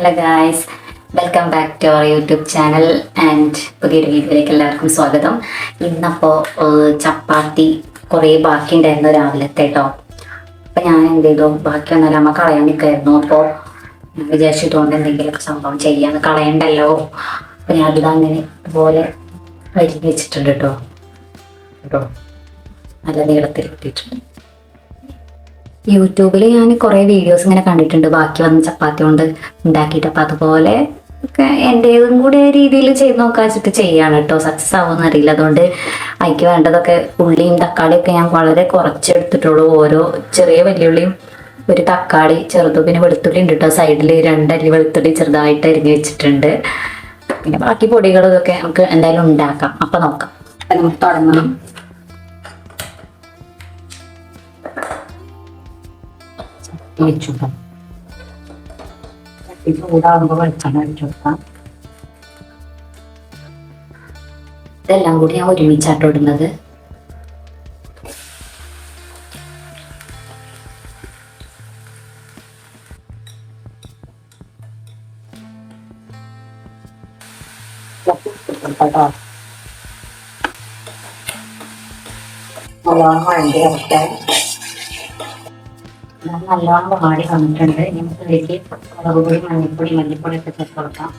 Hello guys welcome back to our YouTube channel and പുതിയൊരു വീഡിയോയിലേക്ക് എല്ലാവർക്കും സ്വാഗതം. ഇന്നപ്പോൾ ചപ്പാത്തി കുറേ ബാക്കി ഉണ്ടായിരുന്നു രാവിലത്തെ കേട്ടോ അപ്പം ഞാൻ എന്ത് ചെയ്തു? ബാക്കി വന്നാൽ അമ്മ കളയാൻ നിൽക്കായിരുന്നു അപ്പോൾ ഞാൻ വിചാരിച്ചിട്ടുകൊണ്ട് എന്തെങ്കിലുമൊക്കെ സംഭവം ചെയ്യാന്ന് കളയണ്ടല്ലോ. അപ്പം ഞാൻ അത് അങ്ങനെ ഇതുപോലെ അരിഞ്ഞ് വെച്ചിട്ടുണ്ട് കേട്ടോ കേട്ടോ നല്ല നീളത്തിൽ കിട്ടിയിട്ടുണ്ട് യൂട്യൂബിൽ ഞാൻ കുറേ വീഡിയോസ് ഇങ്ങനെ കണ്ടിട്ടുണ്ട്. ബാക്കി വന്ന ചപ്പാത്തി കൊണ്ട് ഉണ്ടാക്കിയിട്ട്. അപ്പം അതുപോലെ ഒക്കെ എന്റേതും കൂടി രീതിയിൽ ചെയ്ത് നോക്കാൻ വെച്ചിട്ട് ചെയ്യാണ് കേട്ടോ സക്സസ് ആവുമെന്ന് അറിയില്ല. അതുകൊണ്ട് അതിക്ക് വേണ്ടതൊക്കെ ഉള്ളിയും തക്കാളിയൊക്കെ ഞാൻ വളരെ കുറച്ചെടുത്തിട്ടുള്ളൂ ഓരോ ചെറിയ വലിയുള്ളിയും ഒരു തക്കാളി ചെറുതും പിന്നെ വെളുത്തുള്ളി ഉണ്ട് കേട്ടോ സൈഡിൽ രണ്ടല്ലി വെളുത്തുള്ളി ചെറുതായിട്ട് അരിഞ്ഞ് വെച്ചിട്ടുണ്ട്. പിന്നെ ബാക്കി പൊടികളൊക്കെ നമുക്ക് എന്തായാലും ഉണ്ടാക്കാം. അപ്പം നോക്കാം. നമുക്ക് തുടങ്ങണം വെച്ചു ചട്ടി ചൂടാകുമ്പോൾ വെളിച്ചെണ്ണ ഒഴിച്ചു കൊടുക്കാം. ഇതെല്ലാം കൂടി ഞാൻ ഒരുമിച്ചാട്ടോ ഇടുന്നത്. കേട്ടോ നല്ലോണം ഞാൻ നല്ലോണം വാടി വന്നിട്ടുണ്ട്. നമുക്ക് ഇതിലേക്ക് മുളക് പൊടി മഞ്ഞൾപ്പൊടി മല്ലിപ്പൊടി ഒക്കെ ചേർത്ത് കൊടുക്കാം.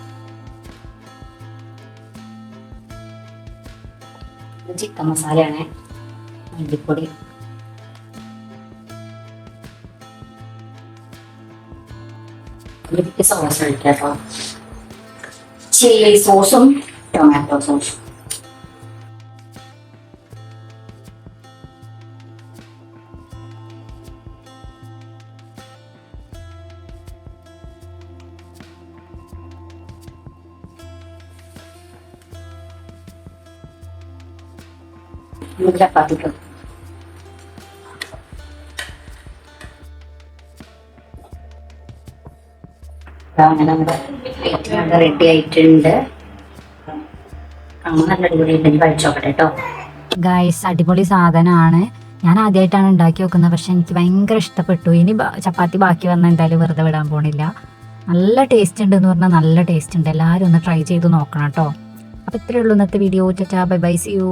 ചിക്കൻ മസാലയാണ്. മല്ലിപ്പൊടി. സോസ് ഒഴിക്കാം കേട്ടോ. ചില്ലി സോസും ടൊമാറ്റോ സോസും നമുക്ക് ചപ്പാത്തിക്ക് അങ്ങനെ നമ്മുടെ അടിപൊളി അടിപൊളി സാധനമാണ് ഞാൻ ആദ്യമായിട്ടാണ് ഉണ്ടാക്കി വെക്കുന്നത് പക്ഷെ എനിക്ക് ഭയങ്കര ഇഷ്ടപ്പെട്ടു. ഇനി ചപ്പാത്തി ബാക്കി വന്നാൽ എന്തായാലും വെറുതെ വിടാൻ പോണില്ല. നല്ല ടേസ്റ്റ് ഉണ്ട് എന്ന് പറഞ്ഞാൽ നല്ല ടേസ്റ്റ് ഉണ്ട്. എല്ലാവരും ഒന്ന് ട്രൈ ചെയ്ത് നോക്കണം കേട്ടോ. അപ്പോൾ ഇത്രയേ ഉള്ളൂ ഇന്നത്തെ വീഡിയോ ചച്ചാ ബൈ ബൈ സി യു